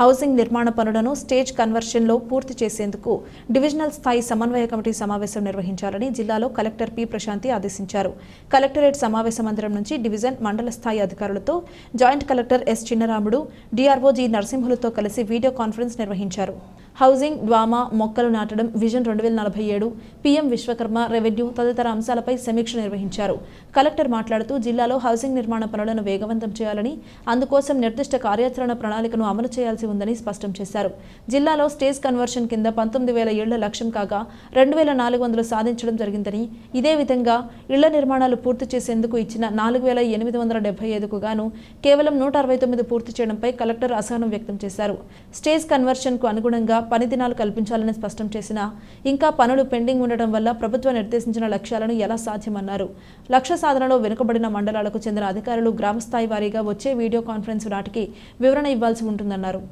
Housing నిర్మాణ పనులను stage కన్వర్షన్లో పూర్తి చేసేందుకు డివిజనల్ స్థాయి సమన్వయ కమిటీ సమావేశం నిర్వహించాలని జిల్లాలో కలెక్టర్ పి ప్రశాంతి ఆదేశించారు. కలెక్టరేట్ సమావేశ మందిరం నుంచి డివిజన్ మండల స్థాయి అధికారులతో joint collector S Chinnaramudu DRO G నరసింహులతో కలిసి వీడియో కాన్ఫరెన్స్ నిర్వహించారు. హౌసింగ్ డ్వామా మొక్కలు నాటడం విజన్ రెండు వేల నలభై ఏడు పీఎం విశ్వకర్మ రెవెన్యూ తదితర అంశాలపై సమీక్ష నిర్వహించారు. కలెక్టర్ మాట్లాడుతూ జిల్లాలో హౌసింగ్ నిర్మాణ పనులను వేగవంతం చేయాలని అందుకోసం నిర్దిష్ట కార్యాచరణ ప్రణాళికను అమలు చేయాల్సి ఉందని స్పష్టం చేశారు. జిల్లాలో స్టేజ్ కన్వర్షన్ కింద పంతొమ్మిది వేల ఇళ్ళ లక్ష్యం కాగా రెండు వేల నాలుగు వందలు సాధించడం జరిగిందని ఇదే విధంగా ఇళ్ళ నిర్మాణాలు పూర్తి చేసేందుకు ఇచ్చిన నాలుగు వేల ఎనిమిది వందల డెబ్బై ఐదుకు గాను కేవలం నూట అరవై తొమ్మిది పూర్తి చేయడంపై కలెక్టర్ అసహనం వ్యక్తం చేశారు. స్టేజ్ కన్వర్షన్కు అనుగుణంగా పని దినాలు కల్పించాలని స్పష్టం చేసినా ఇంకా పనులు పెండింగ్ ఉండటం వల్ల ప్రభుత్వం నిర్దేశించిన లక్ష్యాలను ఎలా సాధ్యమన్నారు. లక్ష్య సాధనలో వెనుకబడిన మండలాలకు చెందిన అధికారులు గ్రామస్థాయి వారీగా వచ్చే వీడియో కాన్ఫరెన్స్ నాటికి వివరణ ఇవ్వాల్సి ఉంటుందన్నారు.